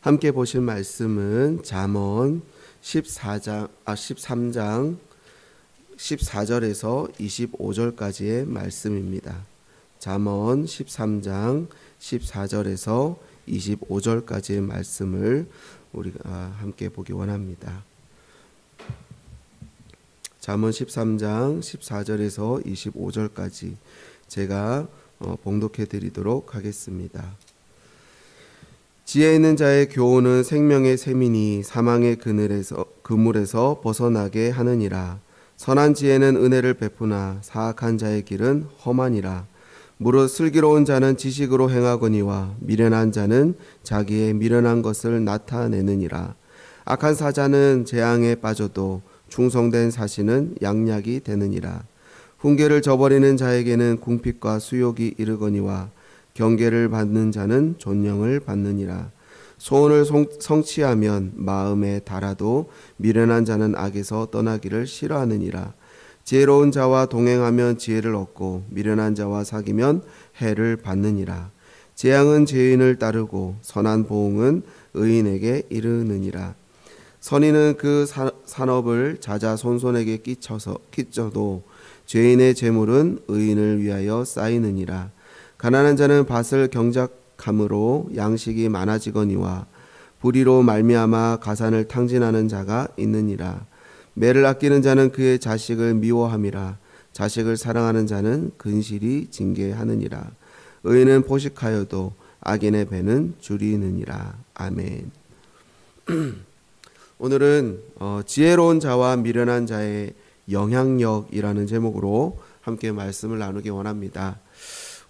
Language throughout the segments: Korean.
함께 보실 말씀은 잠언 14장 아 13장 14절에서 25절까지의 말씀입니다. 잠언 13장 14절에서 25절까지의 말씀을 우리가 함께 보기 원합니다. 잠언 13장 14절에서 25절까지 제가 어, 봉독해 드리도록 하겠습니다. 지혜 있는 자의 교훈은 생명의 샘이니 사망의 그늘에서 그물에서 벗어나게 하느니라. 선한 지혜는 은혜를 베푸나 사악한 자의 길은 험하니라. 무릇 슬기로운 자는 지식으로 행하거니와 미련한 자는 자기의 미련한 것을 나타내느니라. 악한 사자는 재앙에 빠져도 충성된 사신은 양약이 되느니라. 훈계를 저버리는 자에게는 궁핍과 수욕이 이르거니와 경계를 받는 자는 존령을 받느니라. 소원을 성- 성취하면 마음에 달아도 미련한 자는 악에서 떠나기를 싫어하느니라. 지혜로운 자와 동행하면 지혜를 얻고 미련한 자와 사귀면 해를 받느니라. 재앙은 죄인을 따르고 선한 보응은 의인에게 이르느니라. 선인은 그 사- 산업을 자자손손에게 끼쳐서 끼쳐도 죄인의 재물은 의인을 위하여 쌓이느니라. 가난한 자는 밭을 경작함으로 양식이 많아지거니와 불의로 말미암아 가산을 탕진하는 자가 있느니라. 매를 아끼는 자는 그의 자식을 미워함이라. 자식을 사랑하는 자는 근실이 징계하느니라. 의인은 포식하여도 악인의 배는 줄이느니라. 아멘. 오늘은 어, 지혜로운 자와 미련한 자의 영향력이라는 제목으로 함께 말씀을 나누기 원합니다.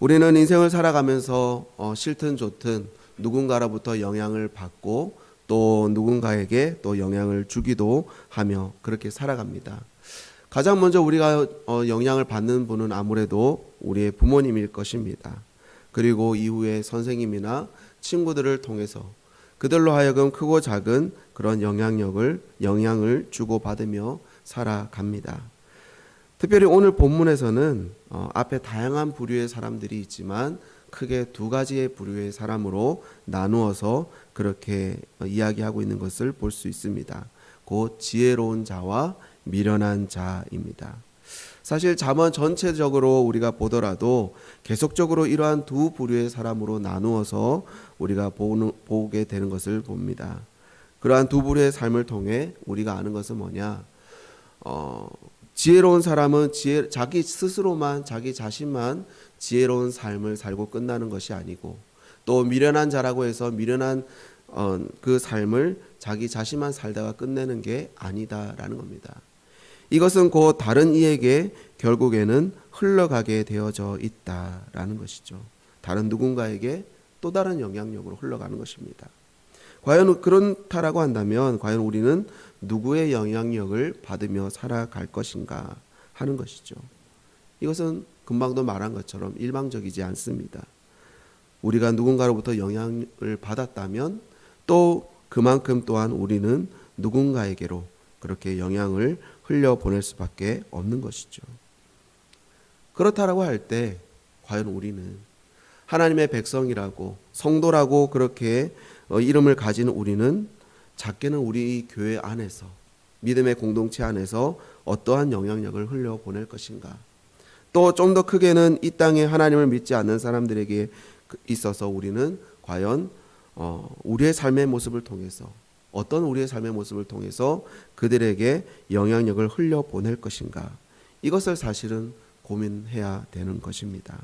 우리는 인생을 살아가면서 어, 싫든 좋든 누군가로부터 영향을 받고 또 누군가에게 또 영향을 주기도 하며 그렇게 살아갑니다. 가장 먼저 우리가 어, 영향을 받는 분은 아무래도 우리의 부모님일 것입니다. 그리고 이후에 선생님이나 친구들을 통해서 그들로 하여금 크고 작은 그런 영향력을 영향을 주고 받으며 살아갑니다. 특별히 오늘 본문에서는 어, 앞에 다양한 부류의 사람들이 있지만 크게 두 가지의 부류의 사람으로 나누어서 그렇게 어, 이야기하고 있는 것을 볼 수 있습니다. 곧 지혜로운 자와 미련한 자입니다. 사실 잠언 전체적으로 우리가 보더라도 계속적으로 이러한 두 부류의 사람으로 나누어서 우리가 보는, 보게 되는 것을 봅니다. 그러한 두 부류의 삶을 통해 우리가 아는 것은 뭐냐? 어, 지혜로운 사람은 지혜, 자기 스스로만 자기 자신만 지혜로운 삶을 살고 끝나는 것이 아니고 또 미련한 자라고 해서 미련한 어, 그 삶을 자기 자신만 살다가 끝내는 게 아니다라는 겁니다. 이것은 곧 다른 이에게 결국에는 흘러가게 되어져 있다라는 것이죠. 다른 누군가에게 또 다른 영향력으로 흘러가는 것입니다. 과연 그렇다라고 한다면 과연 우리는 누구의 영향력을 받으며 살아갈 것인가 하는 것이죠. 이것은 금방도 말한 것처럼 일방적이지 않습니다. 우리가 누군가로부터 영향을 받았다면 또 그만큼 또한 우리는 누군가에게로 그렇게 영향을 흘려 보낼 수밖에 없는 것이죠. 그렇다라고 할 때 과연 우리는 하나님의 백성이라고 성도라고 그렇게 어, 이름을 가진 우리는 작게는 우리 교회 안에서 믿음의 공동체 안에서 어떠한 영향력을 흘려 보낼 것인가? 또 좀 더 크게는 이 땅에 하나님을 믿지 않는 사람들에게 그- 있어서 우리는 과연 어, 우리의 삶의 모습을 통해서 어떤 우리의 삶의 모습을 통해서 그들에게 영향력을 흘려 보낼 것인가? 이것을 사실은 고민해야 되는 것입니다.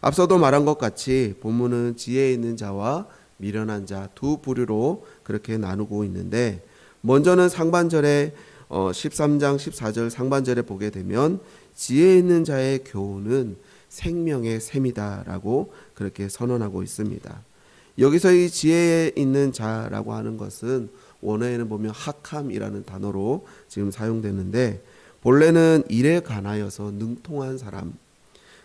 앞서도 말한 것 같이 본문은 지혜 있는 자와 미련한 자 두 부류로 그렇게 나누고 있는데 먼저는 상반절에 어 13장 14절 상반절에 보게 되면 지혜 있는 자의 교훈은 생명의 샘이다라고 그렇게 선언하고 있습니다. 여기서 이 지혜에 있는 자라고 하는 것은 원어에는 보면 학함이라는 단어로 지금 사용되는데 본래는 일에 관하여서 능통한 사람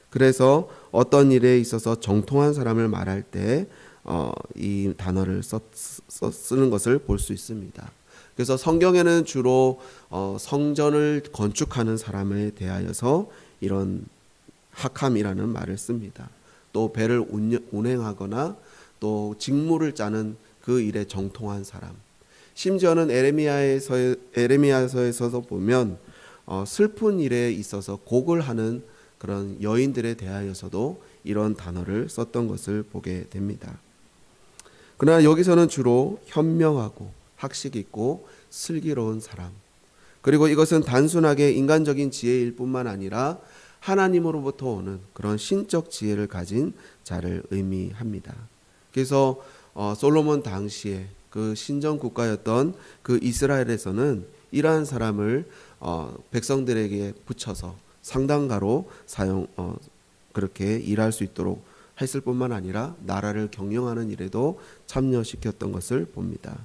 그래서 어떤 일에 있어서 정통한 사람을 말할 때 어, 이 단어를 써, 써, 쓰는 것을 볼 수 있습니다. 그래서 성경에는 주로 어, 성전을 건축하는 사람에 대하여서 이런 학함이라는 말을 씁니다. 또 배를 운행하거나 또 직무를 짜는 그그 일에 정통한 사람. 심지어는 에레미야에서 에레미야서에서도 보면 어, 슬픈 일에 있어서 곡을 하는 그런 여인들에 대하여서도 이런 단어를 썼던 것을 보게 됩니다. 그러나 여기서는 주로 현명하고 학식 있고 슬기로운 사람. 그리고 이것은 단순하게 인간적인 지혜일 뿐만 아니라 하나님으로부터 오는 그런 신적 지혜를 가진 자를 의미합니다. 그래서 어, 솔로몬 당시에 그 신정 국가였던 그 이스라엘에서는 이러한 사람을 어, 백성들에게 붙여서 상당가로 사용 어, 그렇게 일할 수 있도록 했을 뿐만 아니라 나라를 경영하는 일에도 참여시켰던 것을 봅니다.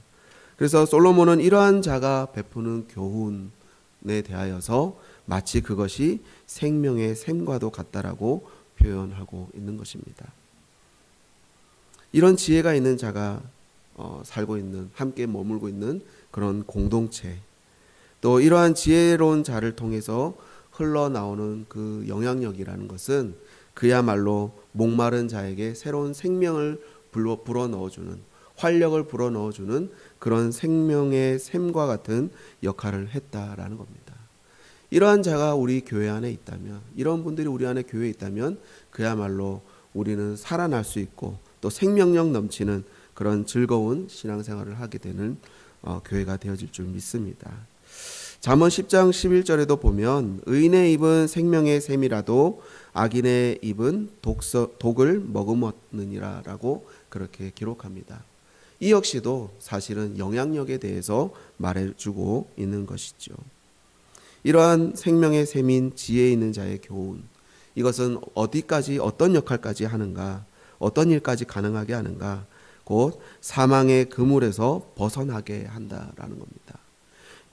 그래서 솔로몬은 이러한 자가 베푸는 교훈에 대하여서 마치 그것이 생명의 샘과도 같다라고 표현하고 있는 것입니다. 이런 지혜가 있는 자가 어, 살고 있는 함께 머물고 있는 그런 공동체 또 이러한 지혜로운 자를 통해서 흘러나오는 그 영향력이라는 것은 그야말로 목마른 자에게 새로운 생명을 불어, 불어 넣어주는 활력을 불어 넣어주는 그런 생명의 샘과 같은 역할을 했다라는 겁니다. 이러한 자가 우리 교회 안에 있다면, 이런 분들이 우리 안에 교회에 있다면, 그야말로 우리는 살아날 수 있고 또 생명력 넘치는 그런 즐거운 신앙생활을 하게 되는 어, 교회가 되어질 줄 믿습니다. 잠언 10장 11절에도 보면 의인의 입은 생명의 샘이라도 악인의 입은 독서, 독을 머금었느니라라고 그렇게 기록합니다. 이 역시도 사실은 영향력에 대해서 말해주고 있는 것이죠. 이러한 생명의 샘인 지혜 있는 자의 교훈 이것은 어디까지 어떤 역할까지 하는가 어떤 일까지 가능하게 하는가 곧 사망의 그물에서 벗어나게 한다라는 겁니다.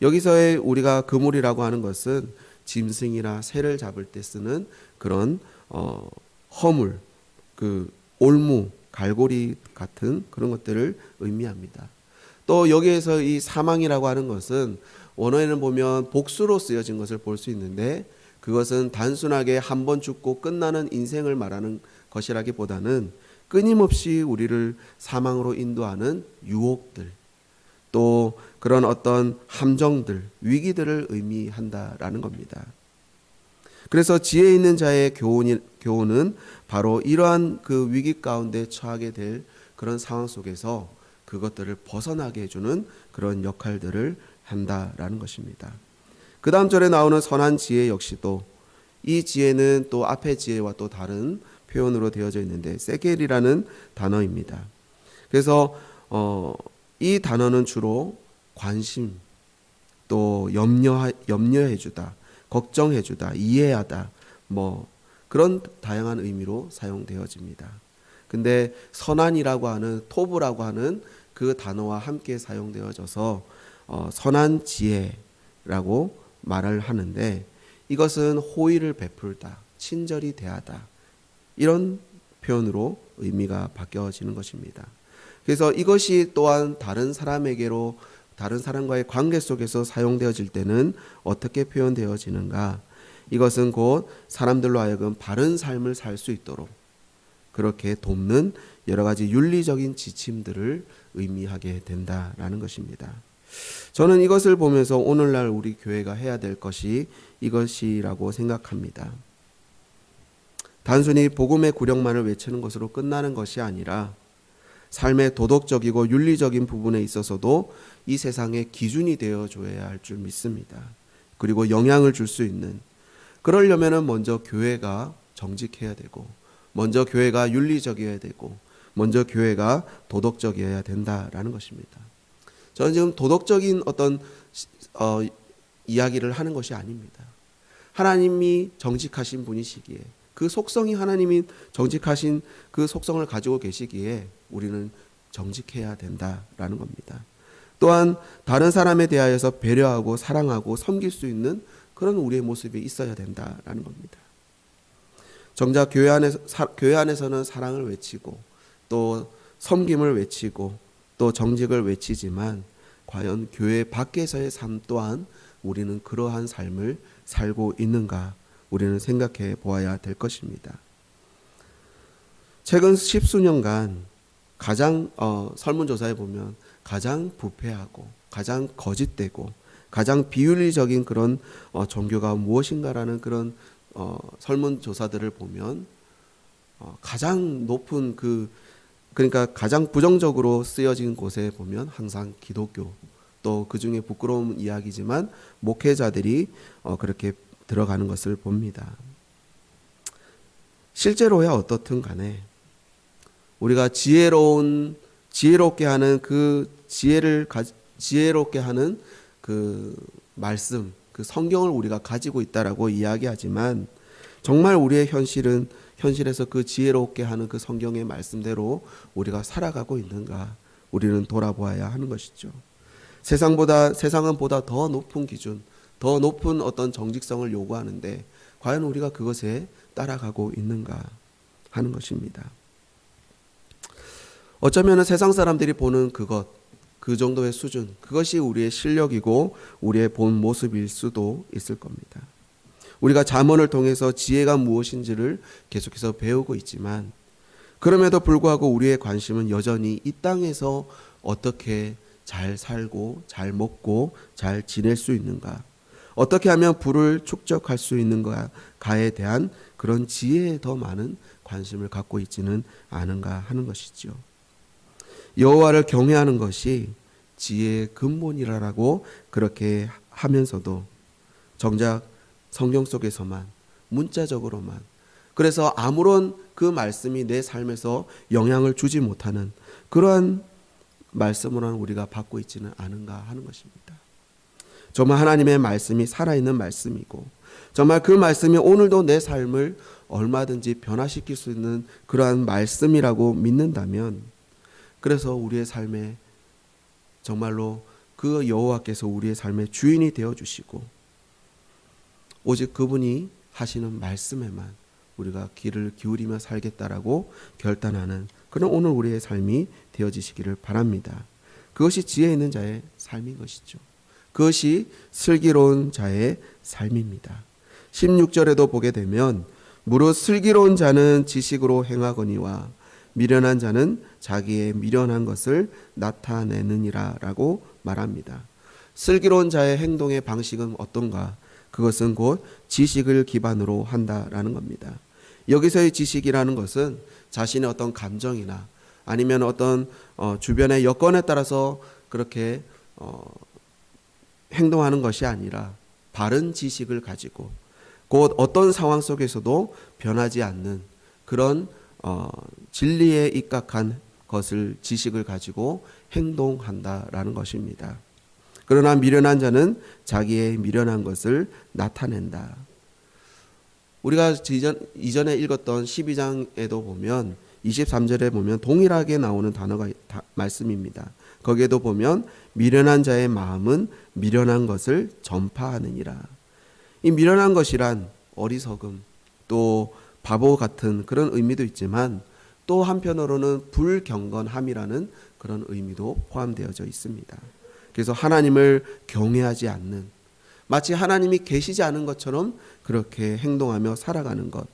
여기서의 우리가 그물이라고 하는 것은 짐승이나 새를 잡을 때 쓰는 그런 어, 허물, 그 올무, 갈고리 같은 그런 것들을 의미합니다. 또 여기에서 이 사망이라고 하는 것은 원어에는 보면 복수로 쓰여진 것을 볼 수 있는데 그것은 단순하게 한 번 죽고 끝나는 인생을 말하는 것이라기보다는 끊임없이 우리를 사망으로 인도하는 유혹들 또 그런 어떤 함정들 위기들을 의미한다라는 겁니다. 그래서 지혜 있는 자의 교훈이, 교훈은 바로 이러한 그 위기 가운데 처하게 될 그런 상황 속에서 그것들을 벗어나게 해주는 그런 역할들을 한다라는 것입니다. 그 다음 절에 나오는 선한 지혜 역시도 이 지혜는 또 앞의 지혜와 또 다른 표현으로 되어져 있는데 세겔이라는 단어입니다. 그래서 어, 이 단어는 주로 관심 또 염려 염려해 주다 걱정해 주다 이해하다 뭐 그런 다양한 의미로 사용되어집니다. 근데 선한이라고 하는 토브라고 하는 그 단어와 함께 사용되어져서 어, 선한 지혜라고 말을 하는데 이것은 호의를 베풀다, 친절히 대하다 이런 표현으로 의미가 바뀌어지는 것입니다. 그래서 이것이 또한 다른 사람에게로 다른 사람과의 관계 속에서 사용되어질 때는 어떻게 표현되어지는가? 이것은 곧 사람들로 하여금 바른 삶을 살 수 있도록 그렇게 돕는 여러 가지 윤리적인 지침들을 의미하게 된다라는 것입니다. 저는 이것을 보면서 오늘날 우리 교회가 해야 될 것이 이것이라고 생각합니다. 단순히 복음의 구령만을 외치는 것으로 끝나는 것이 아니라 삶의 도덕적이고 윤리적인 부분에 있어서도 이 세상의 기준이 되어 줘야 할 줄 믿습니다. 그리고 영향을 줄 수 있는 그러려면은 먼저 교회가 정직해야 되고 먼저 교회가 윤리적이어야 되고 먼저 교회가 도덕적이어야 된다라는 것입니다. 저는 지금 도덕적인 어떤 어, 이야기를 하는 것이 아닙니다. 하나님이 정직하신 분이시기에 그 속성이 하나님이 정직하신 그 속성을 가지고 계시기에 우리는 정직해야 된다라는 겁니다. 또한 다른 사람에 대하여서 배려하고 사랑하고 섬길 수 있는 그런 우리의 모습이 있어야 된다라는 겁니다. 정작 교회 안에서 사, 교회 안에서는 사랑을 외치고 또 섬김을 외치고 또 정직을 외치지만 과연 교회 밖에서의 삶 또한 우리는 그러한 삶을 살고 있는가 우리는 생각해 보아야 될 것입니다. 최근 십수년간 가장 어, 설문조사에 보면 가장 부패하고 가장 거짓되고 가장 비윤리적인 그런 어, 종교가 무엇인가라는 그런 어, 설문조사들을 보면 어, 가장 높은 그 그러니까 가장 부정적으로 쓰여진 곳에 보면 항상 기독교 또 그 중에 부끄러운 이야기지만 목회자들이 어, 그렇게 들어가는 것을 봅니다. 실제로야 어떻든 간에 우리가 지혜로운 지혜롭게 하는 그 지혜를 가, 지혜롭게 하는 그 말씀 그 성경을 우리가 가지고 있다라고 이야기하지만 정말 우리의 현실은 현실에서 그 지혜롭게 하는 그 성경의 말씀대로 우리가 살아가고 있는가 우리는 돌아보아야 하는 것이죠. 세상보다 세상은 보다 더 높은 기준, 더 높은 어떤 정직성을 요구하는데 과연 우리가 그것에 따라가고 있는가 하는 것입니다. 어쩌면 세상 사람들이 보는 그것, 그 정도의 수준, 그것이 우리의 실력이고 우리의 본 모습일 수도 있을 겁니다. 우리가 잠언을 통해서 지혜가 무엇인지를 계속해서 배우고 있지만 그럼에도 불구하고 우리의 관심은 여전히 이 땅에서 어떻게 잘 살고 잘 먹고 잘 지낼 수 있는가 어떻게 하면 부를 축적할 수 있는가에 대한 그런 지혜에 더 많은 관심을 갖고 있지는 않은가 하는 것이죠. 여호와를 경외하는 것이 지혜의 근본이라고 그렇게 하면서도 정작 성경 속에서만 문자적으로만 그래서 아무런 그 말씀이 내 삶에서 영향을 주지 못하는 그러한 말씀으로는 우리가 받고 있지는 않은가 하는 것입니다. 정말 하나님의 말씀이 살아있는 말씀이고 정말 그 말씀이 오늘도 내 삶을 얼마든지 변화시킬 수 있는 그러한 말씀이라고 믿는다면 그래서 우리의 삶에 정말로 그 여호와께서 우리의 삶의 주인이 되어 주시고 오직 그분이 하시는 말씀에만 우리가 귀를 기울이며 살겠다라고 결단하는 그런 오늘 우리의 삶이 되어지시기를 바랍니다. 그것이 지혜 있는 자의 삶인 것이죠. 그것이 슬기로운 자의 삶입니다. 16절에도 보게 되면 무릇 슬기로운 자는 지식으로 행하거니와 미련한 자는 자기의 미련한 것을 나타내느니라라고 말합니다. 슬기로운 자의 행동의 방식은 어떤가? 그것은 곧 지식을 기반으로 한다라는 겁니다. 여기서의 지식이라는 것은 자신의 어떤 감정이나 아니면 어떤 어, 주변의 여건에 따라서 그렇게 어, 행동하는 것이 아니라 바른 지식을 가지고 곧 어떤 상황 속에서도 변하지 않는 그런 어, 진리에 입각한 것을 지식을 가지고 행동한다라는 것입니다. 그러나 미련한 자는 자기의 미련한 것을 나타낸다. 우리가 이전, 이전에 읽었던 12장에도 보면 23절에 보면 동일하게 나오는 단어가 다, 말씀입니다. 거기에도 보면 미련한 자의 마음은 미련한 것을 전파하느니라. 이 미련한 것이란 어리석음 또 바보 같은 그런 의미도 있지만 또 한편으로는 불경건함이라는 그런 의미도 포함되어져 있습니다. 그래서 하나님을 경외하지 않는 마치 하나님이 계시지 않은 것처럼 그렇게 행동하며 살아가는 것.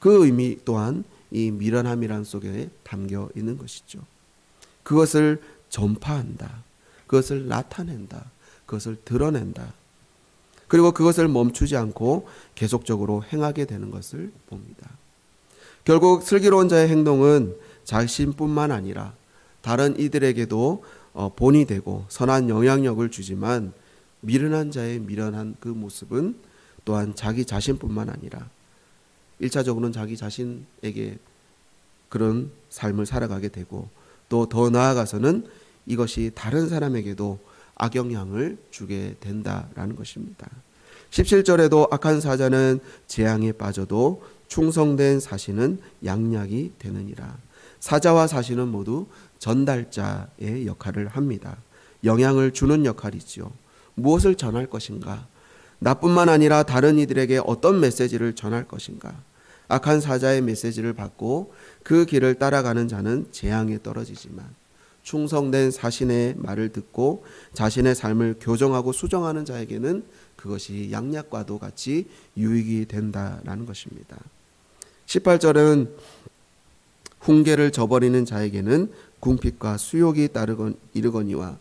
그 의미 또한 이 미련함이란 속에 담겨 있는 것이죠. 그것을 전파한다. 그것을 나타낸다. 그것을 드러낸다. 그리고 그것을 멈추지 않고 계속적으로 행하게 되는 것을 봅니다. 결국 슬기로운 자의 행동은 자신뿐만 아니라 다른 이들에게도 어, 본이 되고 선한 영향력을 주지만 미련한 자의 미련한 그 모습은 또한 자기 자신뿐만 아니라 일차적으로는 자기 자신에게 그런 삶을 살아가게 되고 또 더 나아가서는 이것이 다른 사람에게도 악영향을 주게 된다라는 것입니다. 17절에도 악한 사자는 재앙에 빠져도 충성된 사신은 양약이 되느니라. 사자와 사신은 모두 전달자의 역할을 합니다. 영향을 주는 역할이지요. 무엇을 전할 것인가? 나뿐만 아니라 다른 이들에게 어떤 메시지를 전할 것인가? 악한 사자의 메시지를 받고 그 길을 따라가는 자는 재앙에 떨어지지만 충성된 사신의 말을 듣고 자신의 삶을 교정하고 수정하는 자에게는 그것이 양약과도 같이 유익이 된다라는 것입니다. 18절은 훈계를 저버리는 자에게는 궁핍과 수욕이 따르건 이르거니와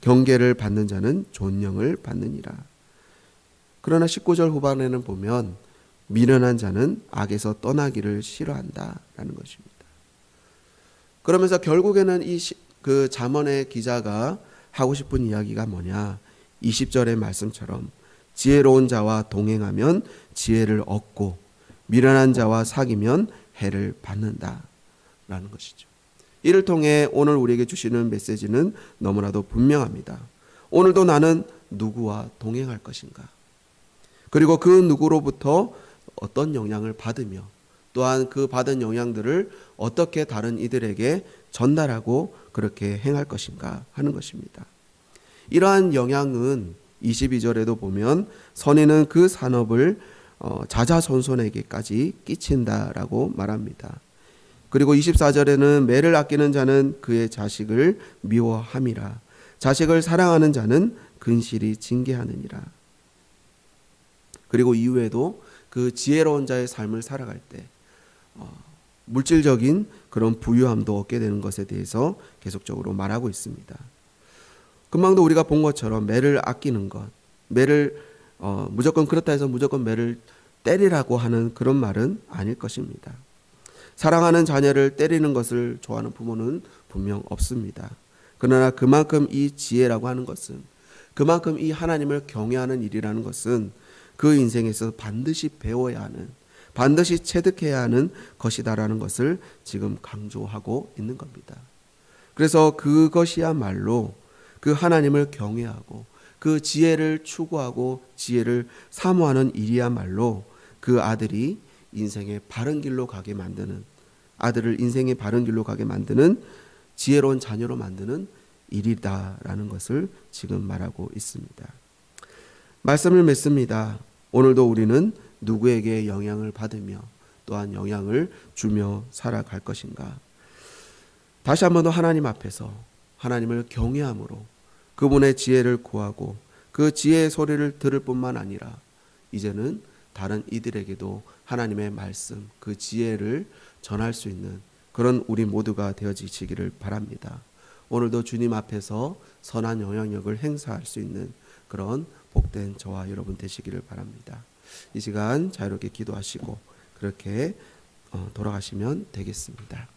경계를 받는 자는 존령을 받느니라. 그러나 19절 후반에는 보면 미련한 자는 악에서 떠나기를 싫어한다라는 것입니다. 그러면서 결국에는 이 그 잠언의 기자가 하고 싶은 이야기가 뭐냐? 20절의 말씀처럼 지혜로운 자와 동행하면 지혜를 얻고 미련한 자와 사귀면 해를 받는다라는 것이죠. 이를 통해 오늘 우리에게 주시는 메시지는 너무나도 분명합니다. 오늘도 나는 누구와 동행할 것인가? 그리고 그 누구로부터 어떤 영향을 받으며 또한 그 받은 영향들을 어떻게 다른 이들에게 전달하고 그렇게 행할 것인가 하는 것입니다. 이러한 영향은 22절에도 보면 선인은 그 산업을 어, 자자손손에게까지 끼친다라고 말합니다. 그리고 24절에는 매를 아끼는 자는 그의 자식을 미워함이라 자식을 사랑하는 자는 근실이 징계하느니라. 그리고 이후에도 그 지혜로운 자의 삶을 살아갈 때 어, 물질적인 그런 부유함도 얻게 되는 것에 대해서 계속적으로 말하고 있습니다. 금방도 우리가 본 것처럼 매를 아끼는 것, 매를 어, 무조건 그렇다 해서 무조건 매를 때리라고 하는 그런 말은 아닐 것입니다. 사랑하는 자녀를 때리는 것을 좋아하는 부모는 분명 없습니다. 그러나 그만큼 이 지혜라고 하는 것은 그만큼 이 하나님을 경외하는 일이라는 것은 그 인생에서 반드시 배워야 하는 반드시 체득해야 하는 것이다라는 것을 지금 강조하고 있는 겁니다. 그래서 그것이야말로 그 하나님을 경외하고 그 지혜를 추구하고 지혜를 사모하는 일이야말로 그 아들이 인생의 바른 길로 가게 만드는 아들을 인생의 바른 길로 가게 만드는 지혜로운 자녀로 만드는 일이다라는 것을 지금 말하고 있습니다. 말씀을 맺습니다. 오늘도 우리는 누구에게 영향을 받으며 또한 영향을 주며 살아갈 것인가? 다시 한 번 더 하나님 앞에서 하나님을 경외함으로 그분의 지혜를 구하고 그 지혜의 소리를 들을 뿐만 아니라 이제는 다른 이들에게도 하나님의 말씀, 그 지혜를 전할 수 있는 그런 우리 모두가 되어지시기를 바랍니다. 오늘도 주님 앞에서 선한 영향력을 행사할 수 있는 그런 복된 저와 여러분 되시기를 바랍니다. 이 시간 자유롭게 기도하시고 그렇게 어, 돌아가시면 되겠습니다.